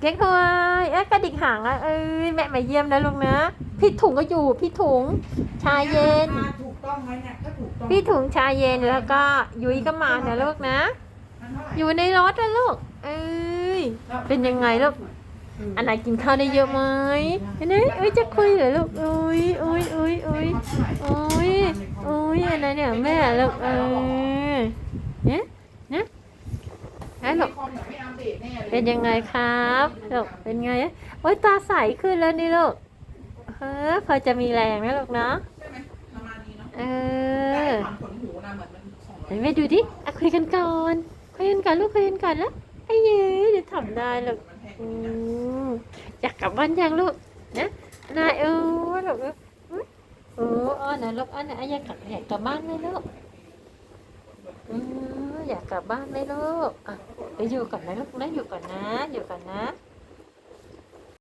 เก๊กฮวยเอ๊ะกระดิกหางอะเอ้ยแม่มาเยี่ยมนะลูกนะ พี่ถุงก็อยู่ พี่ถุงชาเย็น ถูกต้องไหมเนี่ยก็ถูกต้องพี่ถุงชาเย็นแล้วก็ยุ้ยก็มานะลูกนะ มันเท่าไหร่อยู่ในรถนะลูก เอ้ย เป็นยังไงลูก อันไหนกินข้าวได้เยอะไหมอันนี้เอ้ยจะคุยเหรอลูกอุ้ยอุ้ยอุ้ยอุ้ยอุ้ยอุ้ยอันไหนเนี่ยแม่ลูกเออเนี่ยนะนะลูก คอม เนี่ยไม่อัปเดตแน่เลยเป็นยังไงครับลูกเป็นไงโอ้ยตาใสขึ้นแล้วนี่ลูกเฮ้อพอจะมีแรงนะลูกเนาะใช่ไหมประมาณนี้เนาะเอแต่อความขนหูนะเหมือนมันสองร้อเดี๋ยยวแม่ดูดิอะคุยกันก่อนคุยกันก่อนลูกคุยกันก่อนแล้วไอ้เย้ยเดี๋ยวทำได้ลูก มันแพงอืมอยากกลับบ้านยังลูกนะนายเออลูกเออโอ้อ้อนนะลูกอ้อนนะอยากกลับอยากกลับบ้านไหมลูก อยากกลับบ้านไหมลูกอะไปอยู่ก่อนนะลูกนะอยู่ก่อนนะ อยู่ก่อนนะ